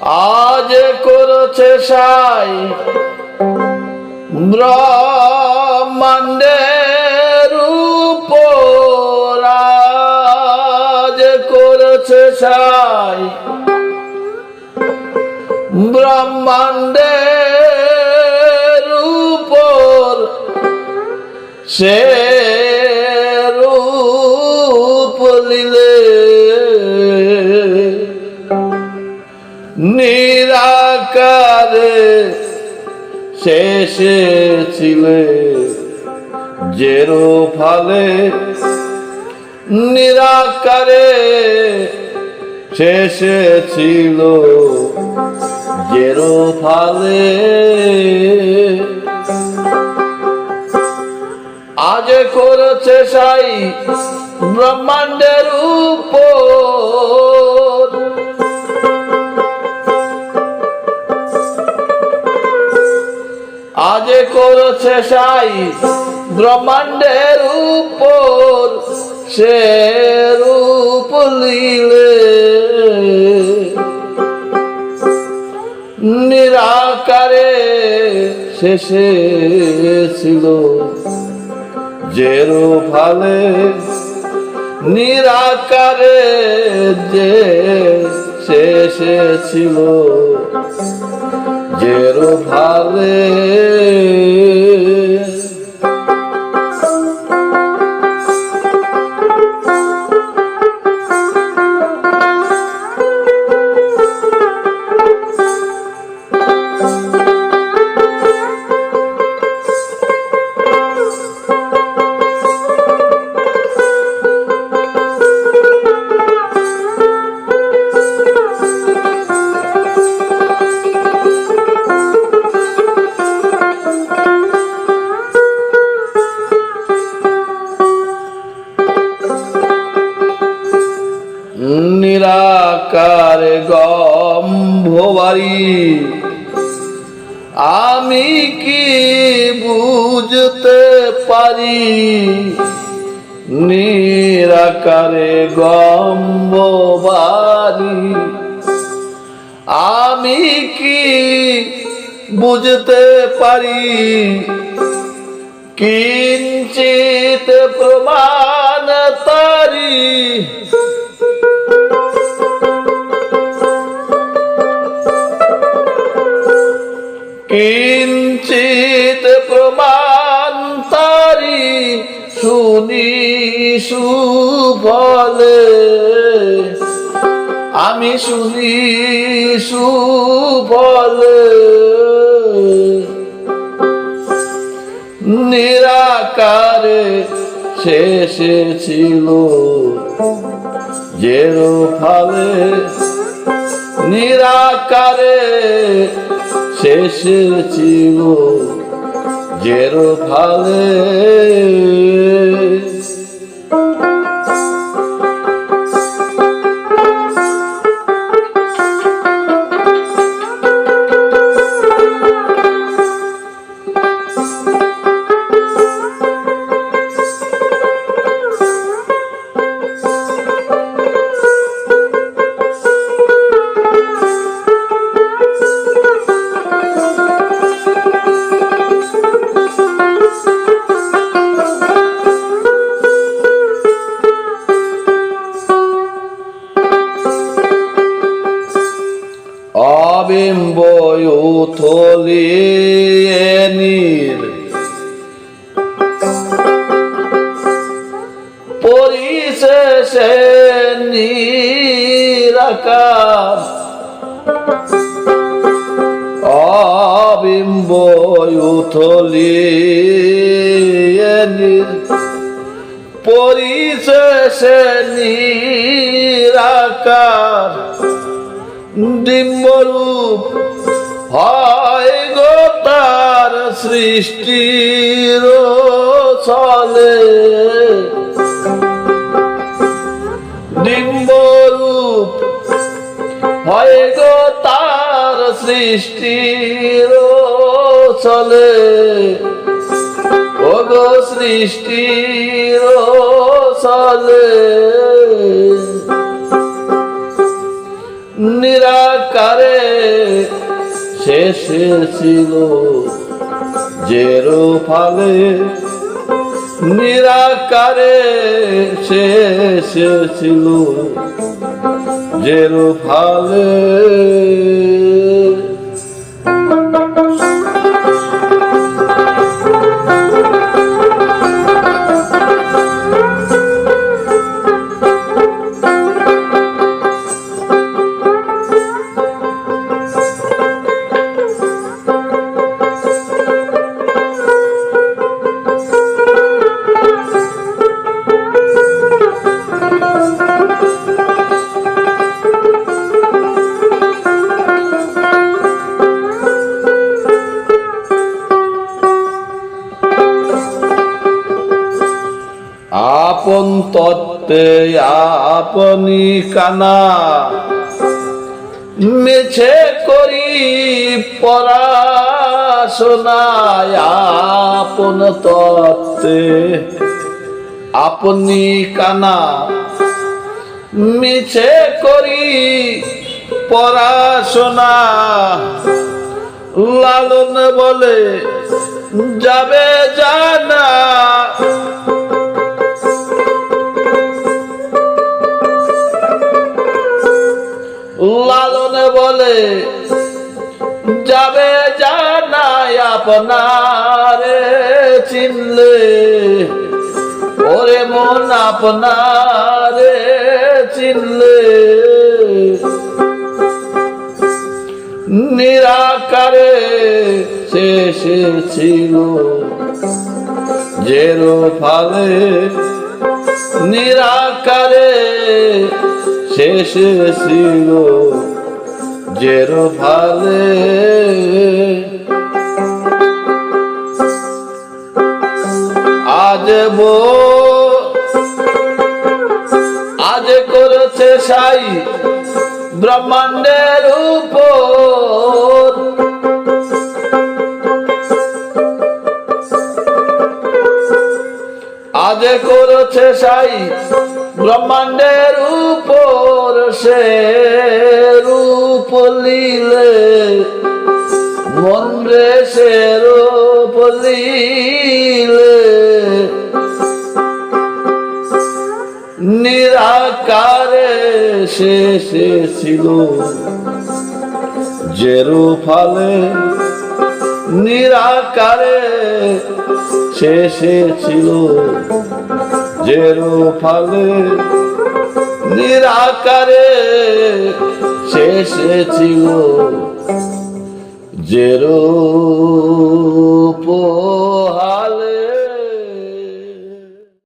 আজ করেছে সাই ব্রহ্মাণ্ডের আজ করেছে সাই ব্রহ্মাণ্ডের উপর। সে নিরাকারে শেষে ছিলে জেরো ফালে নিরাকারে শেষে ছিল জেরো ফালে আজ করেছে সাই ব্রহ্মাণ্ডের উপর। আজ করছে সাই ব্রহ্মাণ্ডের উপর সে রূপ লীলে নিরাকারে শেষে ছিল। জেরো ফালে নিরাকারে যে শেষে ছিল। ফালে নিরাকার আমি কি বুঝতে পারি? নিরাকারে গম্ভবারি আমি কি বুঝতে পারি? কিঞ্চিত প্রমাণ তারি। কিঞ্চিত প্রমাণ তারি শুনি সুফলে। আমি শুনি সুফলে। নিরাকারে শেষে ছিল জেরো ফালে নিরাকারে শেষে জীব জেরো ফালে থলিয়েনির পরিশেষে নিরাকার অবিম্বয় থলিয়েনির পরিশেষে নিরাকার ডিম্বরূপ হয় গো তার সৃষ্টির চলে ডিম্বরূপ হয় গো তার সৃষ্টির চলে ও গো সৃষ্টির চলে নিরাকারে শেষে ছিল জেরো রূপালে নিরাকারে শেষে ছিল। যে ফালে আপন তত্ত্বে আপনি কানা। মেছে করি পড়াশোনায় আপন তত্ত্বে আপনি কানা। মিছে করি পড়াশোনা লালন বলে যাবে জানা। যাবে জানাই আপনারে চিনলে। ওরে মন আপনারে চিনলে। নিরাকারে শেষে ছিল। জেরো ফালে নিরাকারে শেষে ছিল। জেরো ফালে আজ বো আজ করেছে সাই ব্রহ্মাণ্ডের উপর। আজ করেছে সাই ব্রহ্মাণ্ডের উপর সে রূপ লীলে মন রে সে রূপ লীলে নিরাকারে শেষে ছিল জেরু ফালে নিরাকারে শেষে ছিল ফালে নিরাকারে শেষে ছিল জেরো পো